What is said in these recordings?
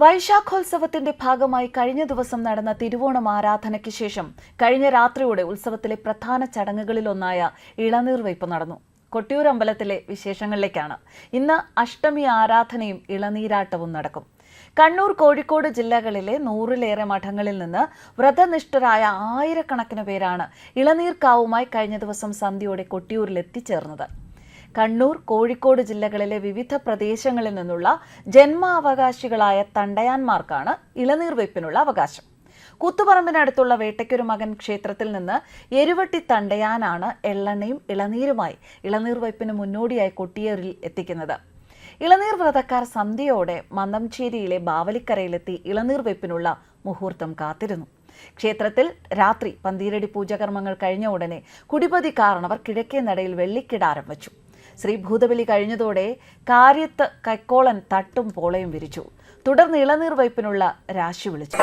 വൈശാഖോത്സവത്തിന്റെ ഭാഗമായി കഴിഞ്ഞ ദിവസം നടന്ന തിരുവോണം ആരാധനയ്ക്ക് ശേഷം കഴിഞ്ഞ രാത്രിയോടെ ഉത്സവത്തിലെ പ്രധാന ചടങ്ങുകളിലൊന്നായ ഇളനീർ വയ്പ് നടന്നു. കൊട്ടിയൂർ അമ്പലത്തിലെ വിശേഷങ്ങളിലേക്കാണ്. ഇന്ന് അഷ്ടമി ആരാധനയും ഇളനീരാട്ടവും നടക്കും. കണ്ണൂർ കോഴിക്കോട് ജില്ലകളിലെ നൂറിലേറെ മഠങ്ങളിൽ നിന്ന് വ്രതനിഷ്ഠരായ ആയിരക്കണക്കിന് പേരാണ് ഇളനീർക്കാവുമായി കഴിഞ്ഞ ദിവസം സന്ധ്യയോടെ കൊട്ടിയൂരിൽ എത്തിച്ചേർന്നത്. കണ്ണൂർ കോഴിക്കോട് ജില്ലകളിലെ വിവിധ പ്രദേശങ്ങളിൽ നിന്നുള്ള ജന്മാവകാശികളായ തണ്ടയാന്മാർക്കാണ് ഇളനീർ വെപ്പിനുള്ള അവകാശം. കൂത്തുപറമ്പിനടുത്തുള്ള വേട്ടയ്ക്കൊരു മകൻ ക്ഷേത്രത്തിൽ നിന്ന് എരുവട്ടി തണ്ടയാനാണ് എള്ളെണ്ണയും ഇളനീരുമായി ഇളനീർ വയ്പ്പിന് മുന്നോടിയായി കൊട്ടിയൂരിൽ എത്തിക്കുന്നത്. ഇളനീർ വ്രതക്കാർ സന്ധ്യയോടെ മന്ദംചേരിയിലെ ബാവലിക്കരയിലെത്തി ഇളനീർ വെപ്പിനുള്ള മുഹൂർത്തം കാത്തിരുന്നു. ക്ഷേത്രത്തിൽ രാത്രി പന്തീരടി പൂജകർമ്മങ്ങൾ കഴിഞ്ഞ ഉടനെ കുടിപതി കാരണവർ കിഴക്കേ നടയിൽ വെള്ളിക്കിടാരം വച്ചു. ശ്രീ ഭൂതബലി കഴിഞ്ഞതോടെ കാര്യത്ത് കൈക്കോളൻ തട്ടും പോളയും വിരിച്ചു. തുടർന്ന് ഇളനീർ വയ്പ്പിനുള്ള രാശി വിളിച്ചു.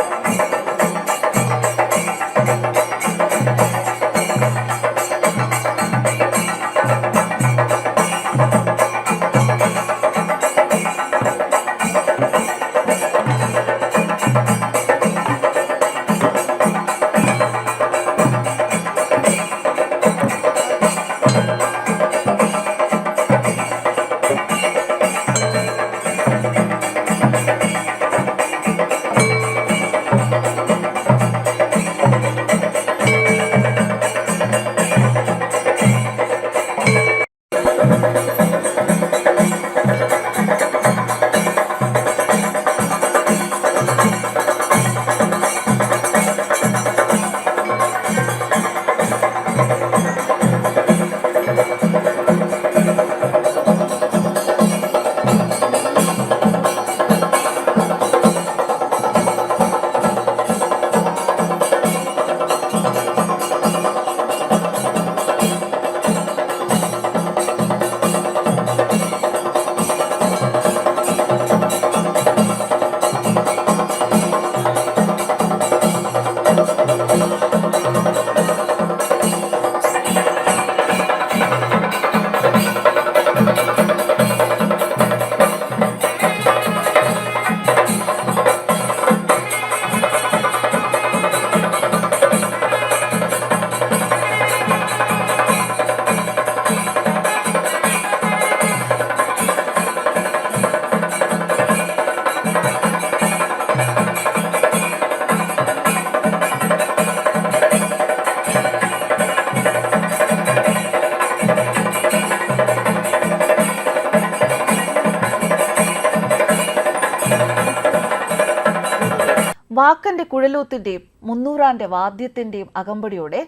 വാക്കന്റെ കുഴലൂത്തിന്റെയും മുന്നൂറാന്റെ വാദ്യത്തിന്റെയും അകമ്പടിയോടെ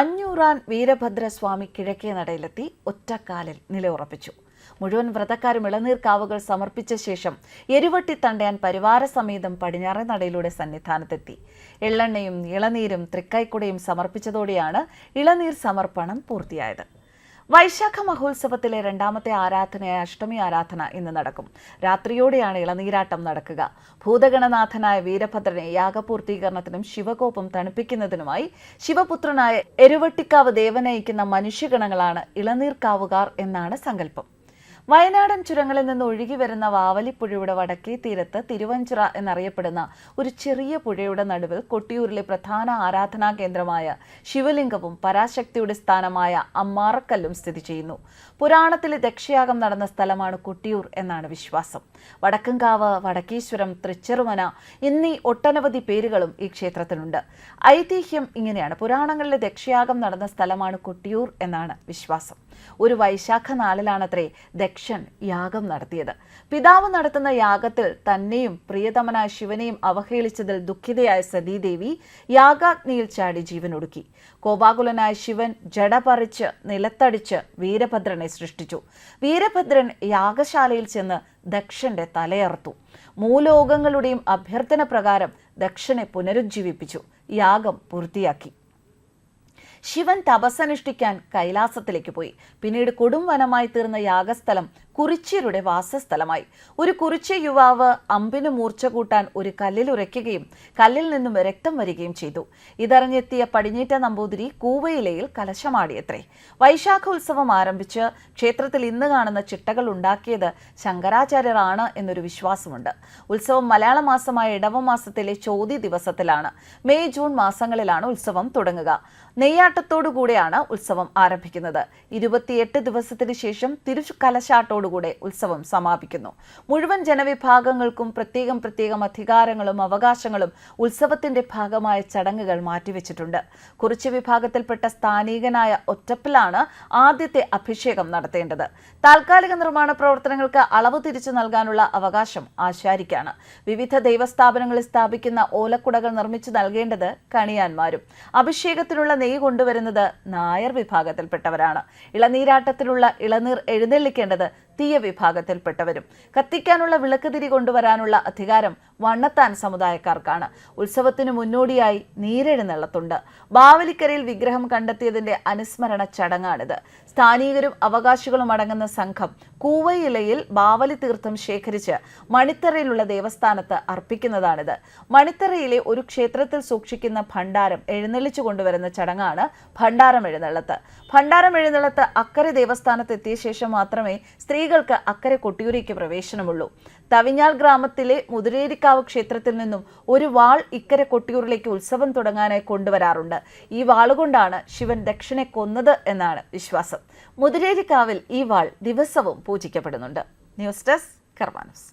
അഞ്ഞൂറാൻ വീരഭദ്രസ്വാമി കിഴക്കേ നടയിലെത്തി ഒറ്റക്കാലിൽ നിലയുറപ്പിച്ചു. മുഴുവൻ വ്രതക്കാരും ഇളനീർ കാവുകൾ സമർപ്പിച്ച ശേഷം എരുവട്ടി തണ്ടയാൻ പരിവാര സമേതം പടിഞ്ഞാറേ നടയിലൂടെ സന്നിധാനത്തെത്തി. എള്ളെണ്ണയും ഇളനീരും തൃക്കൈക്കുടയും സമർപ്പിച്ചതോടെയാണ് ഇളനീർ സമർപ്പണം പൂർത്തിയായത്. വൈശാഖ മഹോത്സവത്തിലെ രണ്ടാമത്തെ ആരാധനയായ അഷ്ടമി ആരാധന ഇന്ന് നടക്കും. രാത്രിയോടെയാണ് ഇളനീരാട്ടം നടക്കുക. ഭൂതഗണനാഥനായ വീരഭദ്രനെ യാഗപൂർത്തീകരണത്തിനും ശിവകോപം തണുപ്പിക്കുന്നതിനുമായി ശിവപുത്രനായ എരുവട്ടിക്കാവ് ദേവനയിക്കുന്ന മനുഷ്യഗണങ്ങളാണ് ഇളനീർക്കാവുകാർ എന്നാണ് സങ്കല്പം. വയനാടൻ ചുരങ്ങളിൽ നിന്ന് ഒഴുകി വരുന്ന വാവലിപ്പുഴയുടെ വടക്കേ തീരത്ത് തിരുവഞ്ചിറ എന്നറിയപ്പെടുന്ന ഒരു ചെറിയ പുഴയുടെ നടുവിൽ കൊട്ടിയൂരിലെ പ്രധാന ആരാധനാ കേന്ദ്രമായ ശിവലിംഗവും പരാശക്തിയുടെ സ്ഥാനമായ അമ്മാറക്കല്ലും സ്ഥിതി ചെയ്യുന്നു. പുരാണത്തിലെ ദക്ഷയാഗം നടന്ന സ്ഥലമാണ് കൊട്ടിയൂർ എന്നാണ് വിശ്വാസം. വടക്കങ്കാവ് വടക്കീശ്വരം തൃച്ചെറുമന എന്നീ ഒട്ടനവധി പേരുകളും ഈ ക്ഷേത്രത്തിനുണ്ട് ഐതിഹ്യം ഇങ്ങനെയാണ്. പുരാണങ്ങളിലെ ദക്ഷയാഗം നടന്ന സ്ഥലമാണ് കൊട്ടിയൂർ എന്നാണ് വിശ്വാസം. ഒരു വൈശാഖ നാളിലാണത്രേ ദക്ഷൻ യാഗം നടത്തിയത്. പിതാവ് നടത്തുന്ന യാഗത്തിൽ തന്നെയും പ്രിയതമനായ ശിവനെയും അവഹേളിച്ചതിൽ ദുഃഖിതയായ സതീദേവി യാഗാഗ്നിയിൽ ചാടി ജീവനൊടുക്കി. കോപാകുലനായ ശിവൻ ജട പറിച്ച് നിലത്തടിച്ച് വീരഭദ്രനെ സൃഷ്ടിച്ചു. വീരഭദ്രൻ യാഗശാലയിൽ ചെന്ന് ദക്ഷന്റെ തലയർത്തു മൂലോകങ്ങളുടെയും അഭ്യർത്ഥന പ്രകാരം ദക്ഷനെ പുനരുജ്ജീവിപ്പിച്ചു. യാഗം പൂർത്തിയാക്കി. ശിവൻ തപസ്സനുഷ്ഠിക്കാൻ കൈലാസത്തിലേക്ക് പോയി. പിന്നീട് കൊടും വനമായി തീർന്ന യാഗസ്ഥലം കുറിച്യരുടെ വാസസ്ഥലമായി. ഒരു കുറിച്യ യുവാവ് അമ്പിന് മൂർച്ച കൂട്ടാൻ ഒരു കല്ലിൽ ഉരയ്ക്കുകയും കല്ലിൽ നിന്നും രക്തം വരികയും ചെയ്തു. ഇതറിഞ്ഞെത്തിയ പടിഞ്ഞേറ്റ നമ്പൂതിരി കൂവയിലയിൽ കലശമാടിയത്രേ. വൈശാഖ ഉത്സവം ആരംഭിച്ച് ക്ഷേത്രത്തിൽ ഇന്ന് കാണുന്ന ചിട്ടകൾ ഉണ്ടാക്കിയത് ശങ്കരാചാര്യരാണ് എന്നൊരു വിശ്വാസമുണ്ട്. ഉത്സവം മലയാള മാസമായ ഇടവമാസത്തിലെ ചോതി ദിവസത്തിലാണ്. മെയ് ജൂൺ മാസങ്ങളിലാണ് ഉത്സവം തുടങ്ങുക. നെയ്യാട്ടത്തോടുകൂടെയാണ് ഉത്സവം ആരംഭിക്കുന്നത്. ഇരുപത്തിയെട്ട് ദിവസത്തിന് ശേഷം തിരുകലശാട്ടോടുകൂടെ ഉത്സവം സമാപിക്കുന്നു. മുഴുവൻ ജനവിഭാഗങ്ങൾക്കും പ്രത്യേകം പ്രത്യേകം അധികാരങ്ങളും അവകാശങ്ങളും ഉത്സവത്തിന്റെ ഭാഗമായ ചടങ്ങുകൾ മാറ്റിവെച്ചിട്ടുണ്ട്. കുറിച്ച് വിഭാഗത്തിൽപ്പെട്ട സ്ഥാനീകനായ ഒറ്റപ്പിലാണ് ആദ്യത്തെ അഭിഷേകം നടത്തേണ്ടത്. താൽക്കാലിക നിർമ്മാണ പ്രവർത്തനങ്ങൾക്ക് അളവ് തിരിച്ചു നൽകാനുള്ള അവകാശം ആശാരിക്കാണ്. വിവിധ ദൈവസ്ഥാപനങ്ങളിൽ സ്ഥാപിക്കുന്ന ഓലക്കുടകൾ നിർമ്മിച്ചു നൽകേണ്ടത് കണിയാന്മാരും. അഭിഷേകത്തിനുള്ള നെയ്യ് കൊണ്ടുവരുന്നത് നായർ വിഭാഗത്തിൽപ്പെട്ടവരാണ്. ഇളനീരാട്ടത്തിലുള്ള ഇളനീർ എഴുന്നള്ളിക്കേണ്ടത് തീയ വിഭാഗത്തിൽപ്പെട്ടവരും കത്തിക്കാനുള്ള വിളക്ക് തിരി കൊണ്ടുവരാനുള്ള അധികാരം വണ്ണത്താൻ സമുദായക്കാർക്കാണ്. ഉത്സവത്തിന് മുന്നോടിയായി നീരെഴുന്നള്ളത്തുണ്ട്. ബാവലിക്കരയിൽ വിഗ്രഹം കണ്ടെത്തിയതിന്റെ അനുസ്മരണ ചടങ്ങാണിത്. സ്ഥാനീകരും അവകാശികളും അടങ്ങുന്ന സംഘം കൂവയിലയിൽ ബാവലി തീർത്ഥം ശേഖരിച്ച് മണിത്തറയിലുള്ള ദേവസ്ഥാനത്ത് അർപ്പിക്കുന്നതാണിത്. മണിത്തറയിലെ ഒരു ക്ഷേത്രത്തിൽ സൂക്ഷിക്കുന്ന ഭണ്ഡാരം എഴുന്നള്ളിച്ചു കൊണ്ടുവരുന്ന ചടങ്ങാണ് ഭണ്ഡാരം എഴുന്നള്ളത്ത്. ഭണ്ഡാരം എഴുന്നള്ളത്ത് അക്കരെ ദേവസ്ഥാനത്ത് എത്തിയ ശേഷം മാത്രമേ സ്ത്രീകൾക്ക് അക്കരെ കൊട്ടിയൂരേക്ക് പ്രവേശനമുള്ളൂ. തവിഞ്ഞാൽ ഗ്രാമത്തിലെ മുതിരേരിക്കാവ് ക്ഷേത്രത്തിൽ നിന്നും ഒരു വാൾ ഇക്കരെ കൊട്ടിയൂരിലേക്ക് ഉത്സവം തുടങ്ങാനായി കൊണ്ടുവരാറുണ്ട്. ഈ വാളുകൊണ്ടാണ് ശിവൻ ദക്ഷിണെ കൊന്നത് എന്നാണ് വിശ്വാസം. മുതിരേരിക്കാവിൽ ഈ വാൾ ദിവസവും പൂജിക്കപ്പെടുന്നുണ്ട്. News desk കർമാനസ്.